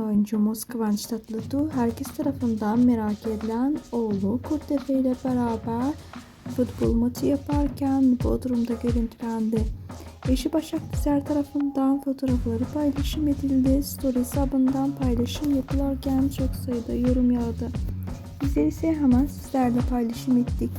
Oyuncumuz Kıvanç Tatlıtuğ herkes tarafından merak edilen oğlu Kurtepe ile beraber futbol maçı yaparken Bodrum'da görüntülendi. Eşi Başak Dizer tarafından fotoğrafları paylaşım edildi. Story hesabından paylaşım yapılarken çok sayıda yorum yağdı. Bizler ise hemen sizlerle paylaşım ettik.